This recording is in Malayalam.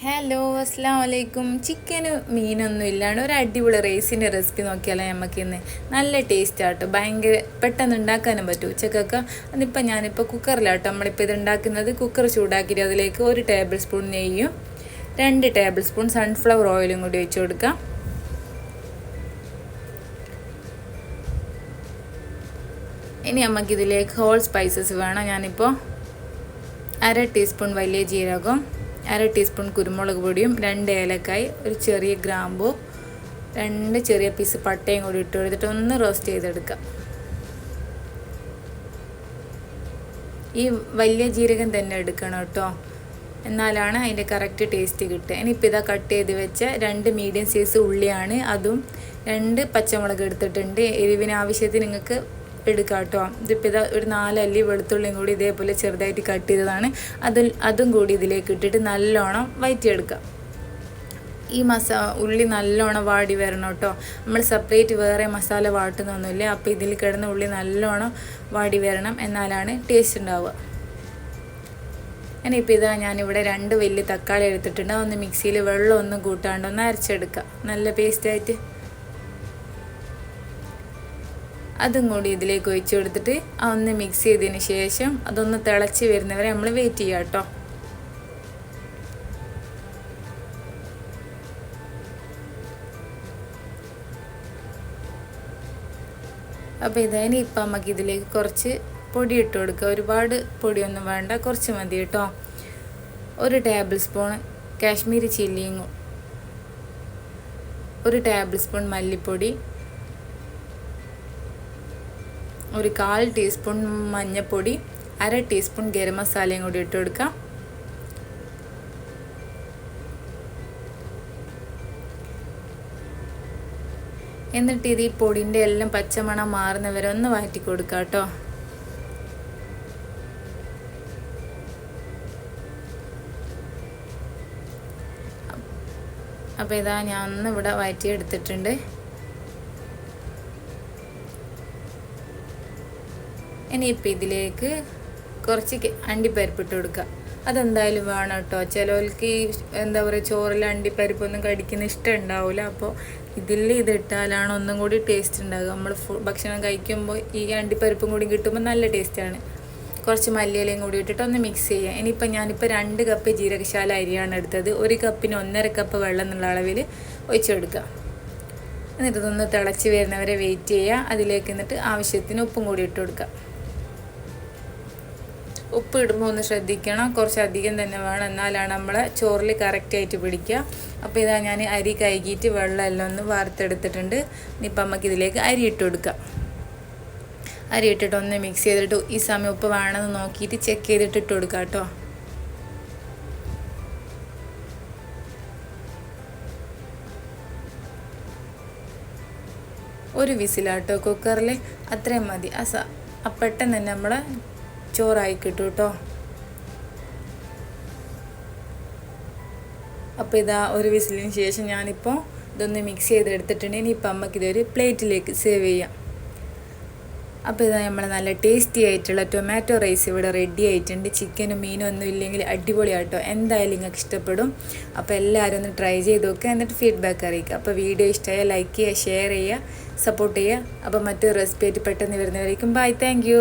ഹലോ അസ്സാം വലൈക്കും ചിക്കന് മീനൊന്നും ഇല്ലാണ്ട് ഒരു അടിപൊളി റൈസിന്റെ റെസിപ്പി നോക്കിയാലോ നമുക്ക് ഇന്ന് നല്ല ടേസ്റ്റ് ആട്ടോ ഭയങ്കര പെട്ടെന്ന് ഉണ്ടാക്കാനും പറ്റും. ഉച്ചക്കൊക്കെ അതിപ്പോൾ ഞാനിപ്പോൾ കുക്കറിലാട്ടോ നമ്മളിപ്പോൾ ഇത് ഉണ്ടാക്കുന്നത് കുക്കർ ചൂടാക്കിയിട്ട് അതിലേക്ക് ഒരു ടേബിൾ സ്പൂൺ നെയ്യും രണ്ട് ടേബിൾ സ്പൂൺ സൺഫ്ലവർ ഓയിലും കൂടി ഒഴിച്ചു കൊടുക്കാം. ഇനി നമുക്കിതിലേക്ക് ഹോൾ സ്പൈസസ് വേണം. ഞാനിപ്പോൾ അര ടീസ്പൂൺ വലിയ ജീരകം അര ടീസ്പൂൺ കുരുമുളക് പൊടിയും രണ്ട് ഏലക്കായ് ഒരു ചെറിയ ഗ്രാമ്പു രണ്ട് ചെറിയ പീസ് പട്ടയും കൂടി ഇട്ട് കൊടുത്തിട്ട് ഒന്ന് റോസ്റ്റ് ചെയ്തെടുക്കാം. ഈ വലിയ ജീരകം തന്നെ എടുക്കണം കേട്ടോ. എന്നാലാണ് അതിന്റെ കറക്റ്റ് ടേസ്റ്റ് കിട്ടുക. ഇനിയിപ്പോൾ ഇതാ കട്ട് ചെയ്ത് വെച്ച രണ്ട് മീഡിയം സൈസ് ഉള്ളിയാണ്. അതും രണ്ട് പച്ചമുളക് എടുത്തിട്ടുണ്ട്. എരിവിന് ആവശ്യത്തിന് നിങ്ങൾക്ക് എടുക്കാം കേട്ടോ ഇതിപ്പോൾ ഇതാ ഒരു നാലല്ലി വെളുത്തുള്ളിയും കൂടി ഇതേപോലെ ചെറുതായിട്ട് കട്ട് ചെയ്തതാണ്. അതിൽ അതും കൂടി ഇതിലേക്ക് ഇട്ടിട്ട് നല്ലോണം വയറ്റിയെടുക്കാം. ഈ മസ ഉള്ളി നല്ലോണം വാടി വരണം കേട്ടോ. നമ്മൾ സെപ്പറേറ്റ് വേറെ മസാല വാട്ടുന്നൊന്നുമില്ല. അപ്പോൾ ഇതിൽ കിടന്ന ഉള്ളി നല്ലോണം വാടി വരണം എന്നാലാണ് ടേസ്റ്റ് ഉണ്ടാവുക. ഞാനിപ്പോൾ ഇതാ ഞാനിവിടെ രണ്ട് വലിയ തക്കാളി എടുത്തിട്ടുണ്ട്. ഒന്ന് മിക്സിയിൽ വെള്ളം ഒന്നും കൂട്ടാണ്ട് ഒന്ന് അരച്ചെടുക്കുക നല്ല പേസ്റ്റായിട്ട് അതും കൂടി ഇതിലേക്ക് ഒഴിച്ചു കൊടുത്തിട്ട് ഒന്ന് മിക്സ് ചെയ്തതിന് ശേഷം അതൊന്ന് തിളച്ച് വരുന്നവരെ നമ്മൾ വെയിറ്റ് ചെയ്യാം കേട്ടോ അപ്പോൾ ഇതായാലും ഇപ്പം നമുക്ക് ഇതിലേക്ക് കുറച്ച് പൊടി ഇട്ട് കൊടുക്കുക. ഒരുപാട് പൊടിയൊന്നും വേണ്ട കുറച്ച് മതി കേട്ടോ ഒരു ടേബിൾ സ്പൂൺ കാശ്മീരി ചില്ലിയും ഒരു ടേബിൾ സ്പൂൺ മല്ലിപ്പൊടി ഒരു കാൽ ടീസ്പൂൺ മഞ്ഞൾപ്പൊടി അര ടീസ്പൂൺ ഗരം മസാലയും കൂടി ഇട്ട് കൊടുക്കാം. എന്നിട്ട് ഇത് ഈ പൊടിന്റെ എല്ലാം പച്ചമണം മാറുന്നവരെ ഒന്ന് വാറ്റി കൊടുക്കാം കേട്ടോ. അപ്പോൾ ഇതാ ഞാൻ ഒന്ന് ഇവിടെ വാറ്റി എടുത്തിട്ടുണ്ട് ഇനിയിപ്പോൾ ഇതിലേക്ക് കുറച്ച് അണ്ടിപ്പരിപ്പ് ഇട്ട് കൊടുക്കുക. അതെന്തായാലും വേണം കേട്ടോ. ചിലവർക്ക് ഈ എന്താ പറയുക ചോറിൽ അണ്ടിപ്പരിപ്പൊന്നും കടിക്കുന്ന ഇഷ്ടം ഉണ്ടാവില്ല. അപ്പോൾ ഇതിൽ ഇതിട്ടാലാണ് ഒന്നും കൂടി ടേസ്റ്റ് ഉണ്ടാകുക നമ്മൾ ഭക്ഷണം കഴിക്കുമ്പോൾ ഈ അണ്ടിപ്പരിപ്പും കൂടി കിട്ടുമ്പോൾ നല്ല ടേസ്റ്റാണ് കുറച്ച് മല്ലിയിലയും കൂടി ഇട്ടിട്ട് ഒന്ന് മിക്സ് ചെയ്യുക. ഇനിയിപ്പോൾ ഞാനിപ്പോൾ രണ്ട് കപ്പ് ജീരകശാല അരിയാണ് എടുത്തത്. ഒരു കപ്പിന് ഒന്നര കപ്പ് വെള്ളം എന്നുള്ള അളവിൽ ഒഴിച്ചെടുക്കുക എന്നിട്ട് ഇതൊന്ന് തിളച്ച് വരുന്നവരെ വെയിറ്റ് ചെയ്യുക. അതിലേക്ക് എന്നിട്ട് ആവശ്യത്തിന് ഉപ്പും കൂടി ഇട്ട് കൊടുക്കുക. ഉപ്പ് ഇടുമ്പോൾ ഒന്ന് ശ്രദ്ധിക്കണം. കുറച്ച് അധികം തന്നെ വേണം. എന്നാലാണ് നമ്മളെ ചോറിൽ കറക്റ്റായിട്ട് പിടിക്കുക. അപ്പോൾ ഇതാ ഞാൻ അരി കഴുകിയിട്ട് വെള്ളമെല്ലാം ഒന്ന് വാർത്തെടുത്തിട്ടുണ്ട്. ഇനിയിപ്പോൾ നമുക്ക് ഇതിലേക്ക് അരി ഇട്ട് കൊടുക്കാം. അരി ഇട്ടിട്ട് ഒന്ന് മിക്സ് ചെയ്തിട്ട് ഈ സമയം ഉപ്പ് വേണമെന്ന് നോക്കിയിട്ട് ചെക്ക് ചെയ്തിട്ട് ഇട്ട് കൊടുക്കാം കേട്ടോ. ഒരു വിസിലാട്ടോ കുക്കറിൽ അത്രയും മതി. ആ പെട്ടെന്ന് തന്നെ നമ്മളെ ചോറായി കിട്ടും കേട്ടോ. അപ്പോൾ ഇതാ ഒരു വിസിലിന് ശേഷം ഞാനിപ്പോൾ ഇതൊന്ന് മിക്സ് ചെയ്തെടുത്തിട്ടുണ്ട്. ഇനിയിപ്പോൾ അമ്മയ്ക്ക് ഇതൊരു പ്ലേറ്റിലേക്ക് സേവ് ചെയ്യാം. അപ്പോൾ ഇതാ നമ്മൾ നല്ല ടേസ്റ്റി ആയിട്ടുള്ള ടൊമാറ്റോ റൈസ് ഇവിടെ റെഡി ആയിട്ടുണ്ട്. ചിക്കനും മീനും ഒന്നും ഇല്ലെങ്കിൽ അടിപൊളിയാട്ടോ. എന്തായാലും നിങ്ങൾക്ക് ഇഷ്ടപ്പെടും. അപ്പോൾ എല്ലാവരും ഒന്ന് ട്രൈ ചെയ്ത് നോക്കുക എന്നിട്ട് ഫീഡ്ബാക്ക് അറിയിക്കുക. അപ്പോൾ വീഡിയോ ഇഷ്ടമായ ലൈക്ക് ചെയ്യുക ഷെയർ ചെയ്യുക സപ്പോർട്ട് ചെയ്യുക. അപ്പോൾ മറ്റൊരു റെസിപ്പി ആയിട്ട് പെട്ടെന്ന് വരുന്നവരേക്കും ബൈ താങ്ക്